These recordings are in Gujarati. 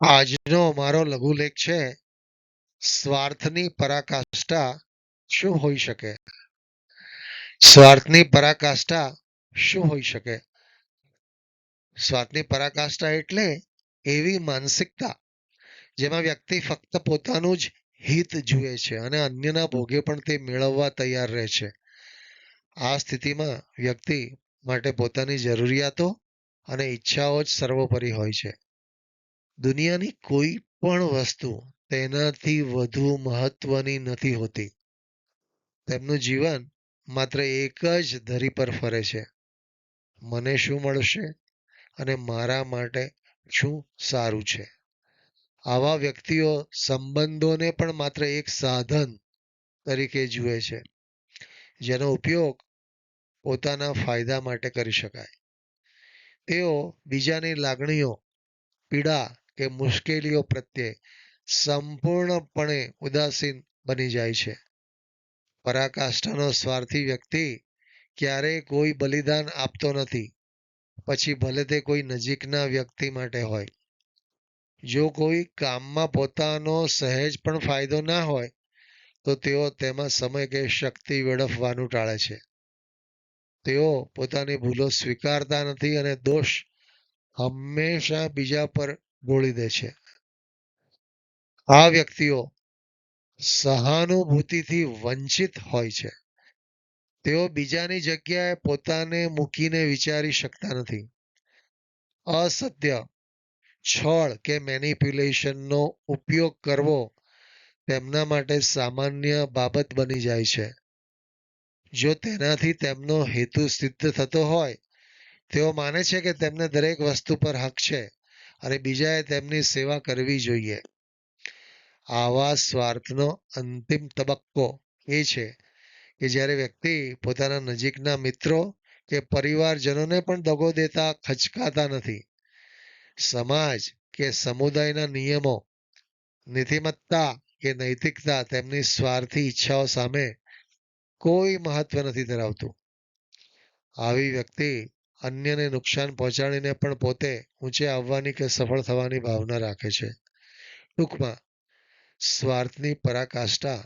આજનો મારો લઘુલેખ છે, સ્વાર્થની પરાકાષ્ઠા શું હોઈ શકે? સ્વાર્થની પરાકાષ્ઠા શું હોઈ શકે? સ્વાર્થની પરાકાષ્ઠા એટલે એવી માનસિકતા જેમાં વ્યક્તિ ફક્ત પોતાનું જ હિત જુએ છે અને અન્યના ભોગે પણ તે મેળવવા તૈયાર રહે છે. આ સ્થિતિમાં વ્યક્તિ માટે પોતાની જરૂરિયાતો અને ઈચ્છાઓ જ સર્વોપરી હોય છે. દુનિયાની કોઈ પણ વસ્તુ તેનાથી વધુ મહત્વની નથી હોતી. તેમનું જીવન માત્ર એક જ ધરી પર ફરે છે. મને શું મળશે અને મારા માટે શું સારું છે? આવા વ્યક્તિઓ સંબંધોને પણ માત્ર એક સાધન તરીકે જુએ છે, જેનો ઉપયોગ પોતાના ફાયદા માટે કરી શકાય. તેઓ બીજાની લાગણીઓ, પીડા કે મુશ્કેલીઓ પ્રત્યે સંપૂર્ણપણે ઉદાસીન બની જાય છે. પરાકાષ્ઠાનો સ્વાર્થી વ્યક્તિ ક્યારેય કોઈ બલિદાન આપતો નથી. પછી ભલે તે કોઈ નજીકના વ્યક્તિ માટે હોય. જો કોઈ કામમાં પોતાનો સહેજ પણ ફાયદો ના હોય, તો તેઓ તેમાં સમય કે શક્તિ વેડફવાનું ટાળે છે. તેઓ પોતાની ભૂલો સ્વીકારતા નથી અને દોષ હંમેશા બીજા પર ઢોળી દે છે. આ વ્યક્તિઓ સહાનુભૂતિથી વંચિત હોય છે. તેઓ બીજાની જગ્યાએ પોતાને મૂકીને વિચારી શકતા નથી. અસત્ય છળ કે મેનિપ્યુલેશનનો ઉપયોગ કરવો તેમના માટે સામાન્ય બાબત બની જાય છે. જો તેનાથી તેમનો હેતુ સિદ્ધ થતો હોય, તેઓ માને છે કે તેમને દરેક વસ્તુ પર હક છે. અને બીજાએ તેમની સેવા કરવી જોઈએ. આવા સ્વાર્થનો અંતિમ તબક્કો એ છે કે જ્યારે વ્યક્તિ પોતાના નજીકના મિત્રો કે પરિવારજનોને પણ દગો દેતા ખચકાતા નથી. સમાજ કે સમુદાયના નિયમો, નીતિમત્તા કે નૈતિકતા તેમની સ્વાર્થી ઈચ્છાઓ સામે કોઈ મહત્વ નથી ધરાવતું. આવી વ્યક્તિ અન્યને નુકસાન પહોંચાડીને પણ પોતે ઊંચે આવવાની કે સફળ થવાની ભાવના રાખે છે. ટૂંકમાં, સ્વાર્થની પરાકાષ્ઠા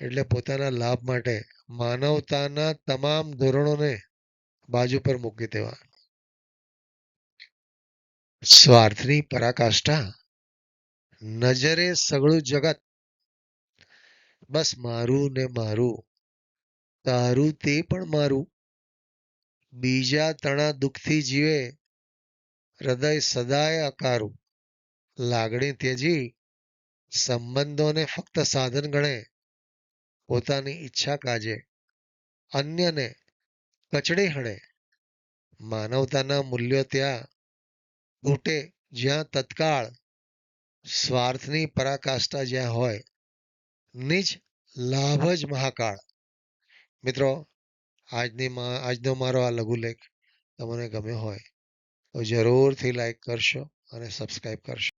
એટલે પોતાના લાભ માટે માનવતાના તમામ ધોરણોને બાજુ પર મૂકી દેવા સ્વાર્થની પરાકાષ્ઠા નજરે સગળું જગત. બસ મારું ને મારું, તારું તે પણ મારું. બીજા તણા દુઃખથી જીવે, હૃદય સદાય અકારું. લાગણી ત્યજી, સંબંધોને ફક્ત સાધન ગણે, પોતાની ઈચ્છા કાજે. અન્યને કચડી હણે, માનવતાના મૂલ્યો ત્યાં ઘૂંટે જ્યાં તત્કાળ સ્વાર્થની પરાકાષ્ઠા જ્યાં હોય, નિજ લાભ જ મહાકાળ. મિત્રો આજની આજનો મારો આ લઘુલેખ તમને ગમ્યો હોય તો જરૂરથી લાઈક કરશો અને સબસ્ક્રાઈબ કરશો.